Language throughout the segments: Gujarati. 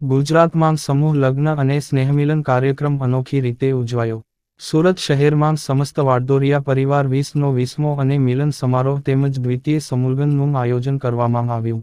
ગુજરાતમાં સમૂહ લગ્ન અને સ્નેહમિલન કાર્યક્રમ અનોખી રીતે ઉજવાયો. સુરત શહેરમાં સમસ્ત વાડદોરિયા પરિવાર વીસનો વીસમો અને મિલન સમારોહ તેમજ દ્વિતીય સમુલગનનું આયોજન કરવામાં આવ્યું.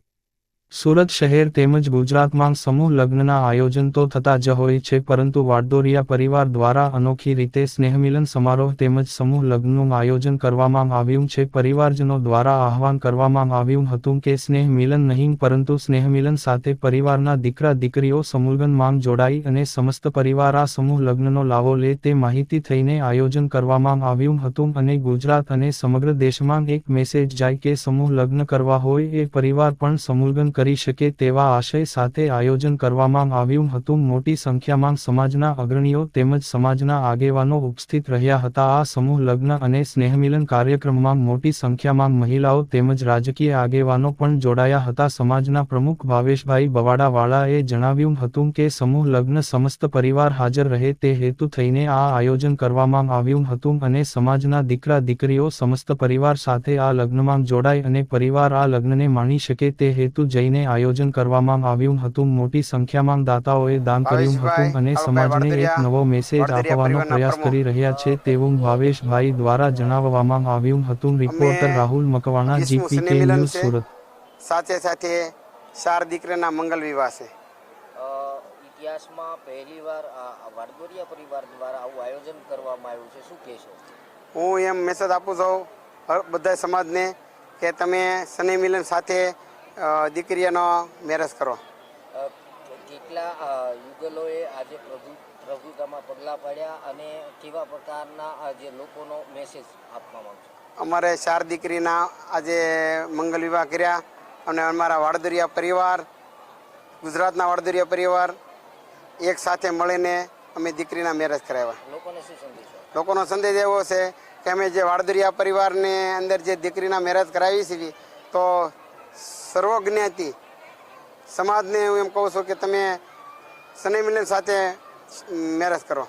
સુરત શહેર તેમજ ગુજરાતમાં સમૂહ લગ્નના આયોજન તો થતા જ હોય છે, પરંતુ વાડદોરિયા પરિવાર દ્વારા અનોખી રીતે સ્નેહમિલન સમારોહ તેમજ સમૂહ લગ્નનું આયોજન કરવામાં આવ્યું છે. પરિવારજનો દ્વારા આહવાન કરવામાં આવ્યું હતું કે સ્નેહ મિલન નહીં, પરંતુ સ્નેહમિલન સાથે પરિવારના દીકરા દીકરીઓ સમૂહલગ્નમાં જોડાઈ અને સમસ્ત પરિવાર આ સમૂહ લગ્નનો લાવો લે તે માહિતી થઈને આયોજન કરવામાં આવ્યું હતું અને ગુજરાત અને સમગ્ર દેશમાં એક મેસેજ જાય કે સમૂહ લગ્ન કરવા હોય એ પરિવાર પણ સમૂહલગ્ન કરી શકે તેવા આશય સાથે આયોજન કરવામાં આવ્યું હતું. મોટી સંખ્યામાં સમાજના અગ્રણીઓ તેમજ સમાજના આગેવાનો ઉપસ્થિત રહ્યા હતા. આ સમૂહ લગ્ન અને સ્નેહમિલન કાર્યક્રમમાં મોટી સંખ્યામાં મહિલાઓ તેમજ રાજકીય આગેવાનો પણ જોડાયા હતા. સમાજના પ્રમુખ ભાવેશભાઈ બવાડાવાળાએ જણાવ્યું હતું કે સમૂહ લગ્ન સમસ્ત પરિવાર હાજર રહે તે હેતુ થઈને આ આયોજન કરવામાં આવ્યું હતું અને સમાજના દીકરા દીકરીઓ સમસ્ત પરિવાર સાથે આ લગ્નમાં જોડાય અને પરિવાર આ લગ્નને માણી શકે તે હેતુ જઈને આયોજન કરવામાં આવ્યું હતું. મોટી સંખ્યામાં દાતાઓએ દાન કર્યું હતું અને સમાજને એક નવો મેસેજ આપવાનો પ્રયાસ કરી રહ્યા છે તેવું ભાવેશભાઈ દ્વારા જણાવવામાં આવ્યું હતું. Reporter Rahul Makwana GPK news Surat. સાથે સાથે ચાર દીકરાના મંગલ વિવાહ છે. ઇતિહાસમાં પહેલીવાર આ વાડદોરિયા પરિવાર દ્વારા આવું આયોજન કરવામાં આવ્યું છે. શું કહેશો? હું એમ મેસેજ આપું છું બધા સમાજને કે તમે શનિ મિલન સાથે અ, દીકરીઓનો મેરેજ કરો. કેટલા યુગલોએ આજે પ્રભુ પ્રભુતામાં પગલાં પાડ્યા અને કેવા પ્રકારના આજે જે લોકોનો મેસેજ આપવા માંગુ અમારે ચાર દીકરીના આજે મંગલ વિવાહ કર્યા અને અમારા વાડદરિયા પરિવાર ગુજરાતના વાડદરિયા પરિવાર એક સાથે મળીને અમે દીકરીના મેરેજ કરાવ્યા. લોકોને સંદેશો લોકોનો સંદેશ એવો છે કે અમે જે વાડદરિયા પરિવારની અંદર જે દીકરીના મેરેજ કરાવી છીએ તો સર્વજ્ઞાતિ. સમાજને હું એમ કહું છું કે તમે સની મિલન સાથે મેરેજ કરો.